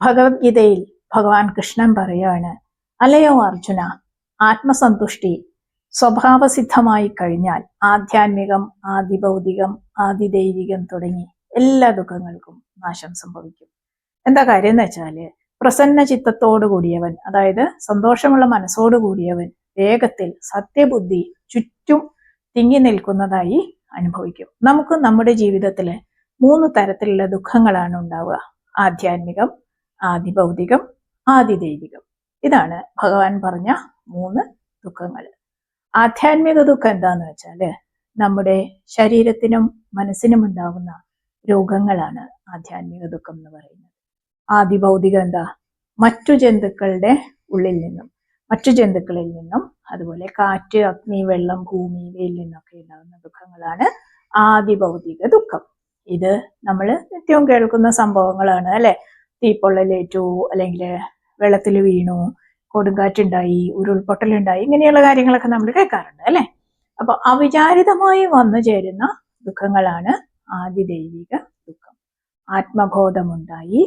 ഭഗവത്ഗീതയിൽ ഭഗവാൻ കൃഷ്ണൻ പറയുകയാണ് അല്ലയോ അർജുന ആത്മസന്തുഷ്ടി സ്വഭാവസിദ്ധമായി കഴിഞ്ഞാൽ ആധ്യാത്മികം ആദിഭൗതികം ആദിദൈവികം തുടങ്ങി എല്ലാ ദുഃഖങ്ങൾക്കും നാശം സംഭവിക്കും. എന്താ കാര്യം എന്ന് വെച്ചാൽ പ്രസന്ന ചിത്തത്തോടു കൂടിയവൻ അതായത് സന്തോഷമുള്ള മനസ്സോടു കൂടിയവൻ വേഗത്തിൽ സത്യബുദ്ധി ചുറ്റും തിങ്ങി നിൽക്കുന്നതായി അനുഭവിക്കും. നമുക്ക് നമ്മുടെ ജീവിതത്തിൽ മൂന്ന് തരത്തിലുള്ള ദുഃഖങ്ങളാണ് ഉണ്ടാവുക. ആധ്യാത്മികം ആദിഭൗതികം ആദിദൈവികം. ഇതാണ് ഭഗവാൻ പറഞ്ഞ മൂന്ന് ദുഃഖങ്ങൾ. ആധ്യാത്മിക ദുഃഖം എന്താന്ന് വെച്ചാൽ നമ്മുടെ ശരീരത്തിനും മനസ്സിനും ഉണ്ടാവുന്ന രോഗങ്ങളാണ് ആധ്യാത്മിക ദുഃഖം എന്ന് പറയുന്നത്. ആദി ഭൗതികം എന്താ? മറ്റു ജന്തുക്കളുടെ ഉള്ളിൽ നിന്നും മറ്റു ജന്തുക്കളിൽ നിന്നും അതുപോലെ കാറ്റ് അഗ്നി വെള്ളം ഭൂമി ഇവയിൽ നിന്നൊക്കെ ഉണ്ടാകുന്ന ദുഃഖങ്ങളാണ് ആദി ഭൗതിക ദുഃഖം. ഇത് നമ്മൾ നിത്യവും കേൾക്കുന്ന സംഭവങ്ങളാണ് അല്ലെ? തീപ്പൊള്ളലേറ്റു അല്ലെങ്കിൽ വെള്ളത്തിൽ വീണു കൊടുങ്കാറ്റുണ്ടായി ഉരുൾപൊട്ടലുണ്ടായി ഇങ്ങനെയുള്ള കാര്യങ്ങളൊക്കെ നമ്മൾ കേൾക്കാറുണ്ട് അല്ലേ? അപ്പോൾ അവിചാരിതമായി വന്നു ചേരുന്ന ദുഃഖങ്ങളാണ് ആദിദൈവിക ദുഃഖം. ആത്മബോധമുണ്ടായി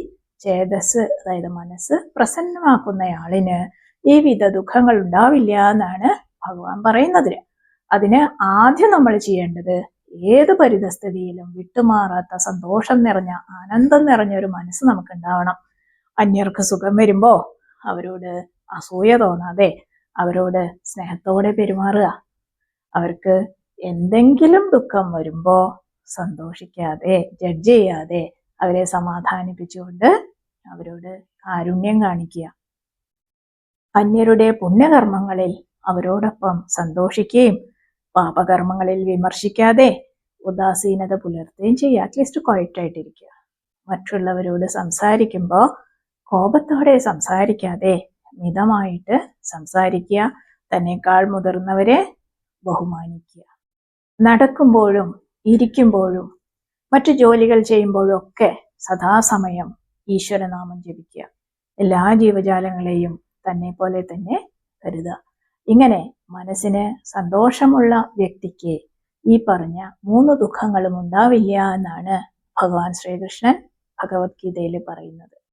ചേതസ് അതായത് മനസ്സ് പ്രസന്നമാക്കുന്നയാളിന് ഈ വിധ ദുഃഖങ്ങൾ ഉണ്ടാവില്ല എന്നാണ് ഭഗവാൻ പറയുന്നതിന്. അതിന് ആദ്യം നമ്മൾ ചെയ്യേണ്ടത് ഏത് പരിതസ്ഥിതിയിലും വിട്ടുമാറാത്ത സന്തോഷം നിറഞ്ഞ ആനന്ദം നിറഞ്ഞ ഒരു മനസ്സ് നമുക്ക് ഉണ്ടാവണം അന്യർക്ക് സുഖം വരുമ്പോ അവരോട് അസൂയ തോന്നാതെ അവരോട് സ്നേഹത്തോടെ പെരുമാറുക. അവർക്ക് എന്തെങ്കിലും ദുഃഖം വരുമ്പോ സന്തോഷിക്കാതെ ജഡ്ജ് ചെയ്യാതെ അവരെ സമാധാനിപ്പിച്ചുകൊണ്ട് അവരോട് കാരുണ്യം കാണിക്കുക. അന്യരുടെ പുണ്യകർമ്മങ്ങളിൽ അവരോടൊപ്പം സന്തോഷിക്കുകയും പാപകർമ്മങ്ങളിൽ വിമർശിക്കാതെ ഉദാസീനത പുലർത്തുകയും ചെയ്യുക. അറ്റ്ലീസ്റ്റ് ക്വയറ്റായിട്ടിരിക്കുക മറ്റുള്ളവരോട് സംസാരിക്കുമ്പോൾ കോപത്തോടെ സംസാരിക്കാതെ മിതമായിട്ട് സംസാരിക്കുക. തന്നെക്കാൾ മുതിർന്നവരെ ബഹുമാനിക്കുക. നടക്കുമ്പോഴും ഇരിക്കുമ്പോഴും മറ്റു ജോലികൾ ചെയ്യുമ്പോഴും ഒക്കെ സദാസമയം ഈശ്വരനാമം ജപിക്കുക. എല്ലാ ജീവജാലങ്ങളെയും തന്നെ പോലെ തന്നെ കരുതുക. ഇങ്ങനെ മനസ്സിന് സന്തോഷമുള്ള വ്യക്തിക്ക് ഈ പറഞ്ഞ മൂന്ന് ദുഃഖങ്ങളും ഉണ്ടാവില്ല എന്നാണ് ഭഗവാൻ ശ്രീകൃഷ്ണൻ ഭഗവത്ഗീതയിൽ പറയുന്നത്.